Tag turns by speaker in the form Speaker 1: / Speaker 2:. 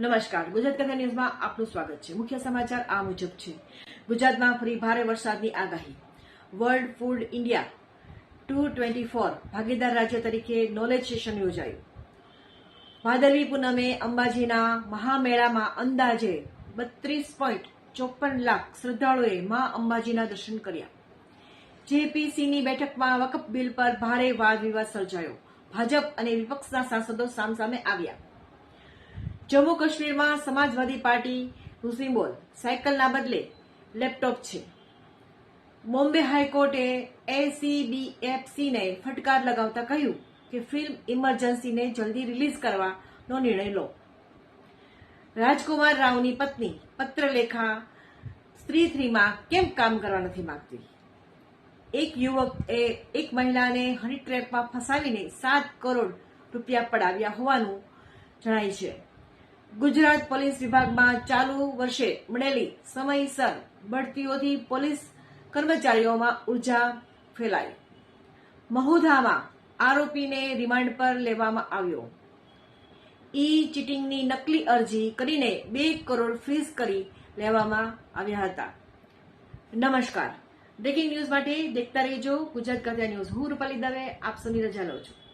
Speaker 1: નમસ્કાર. ગુજરાત કથા ન્યૂઝમાં આપનું સ્વાગત છે. મુખ્ય સમાચાર આ મુજબ છે. ગુજરાતમાં ફરી ભારે વરસાદની આગાહી. World food India two twenty four ભાગીદાર રાજ્ય તરીકે નોલેજ સેશન યોજાયું. ભાદરવી પૂનમે અંબાજીના મહામેળામાં અંદાજે બત્રીસ પોઈન્ટ ચોપન લાખ શ્રદ્ધાળુએ મા અંબાજીના દર્શન કર્યા. જેપીસીની બેઠકમાં વકફ બિલ પર ભારે વાદ વિવાદ સર્જાયો. ભાજપ અને વિપક્ષના સાંસદો સામસામે આવ્યા. જમ્મુ કાશ્મીરમાં સમાજવાદી પાર્ટી સિમ્બોલ સાયકલના બદલે લેપટોપ છે. બોમ્બે હાઈકોર્ટે એસીબીએફસીને ફટકાર લગાવતા કહ્યું કે ફિલ્મ ઇમરજન્સીને જલ્દી રિલીઝ કરવાનો નિર્ણય લો. રાજકુમાર રાવની પત્ની પત્રલેખા સ્ત્રી થ્રીમાં કેમ કામ કરવા નથી માંગતી? એક યુવક એ એક મહિલાને હની ટ્રેપમાં ફસાવીને સાત કરોડ રૂપિયા પડાવ્યા હોવાનું જણાય છે. ગુજરાત પોલીસ વિભાગમાં ચાલુ વર્ષે મળેલી સમયસર બઢતીઓથી પોલીસ કર્મચારીઓમાં ઊર્જા ફેલાઈ. મહુધામાં આરોપીને રિમાન્ડ પર લેવામાં આવ્યો. ઈ ચીટિંગની નકલી અરજી કરીને બે કરોડ ફ્રીઝ કરી લેવામાં આવ્યા હતા. નમસ્કાર. બ્રેકિંગ ન્યૂઝ માટે દેખતા રહેજો. ગુજરાત કથા ન્યૂઝ હું રૂપાલી દવે, આપ સૌની રજા લઉં છું.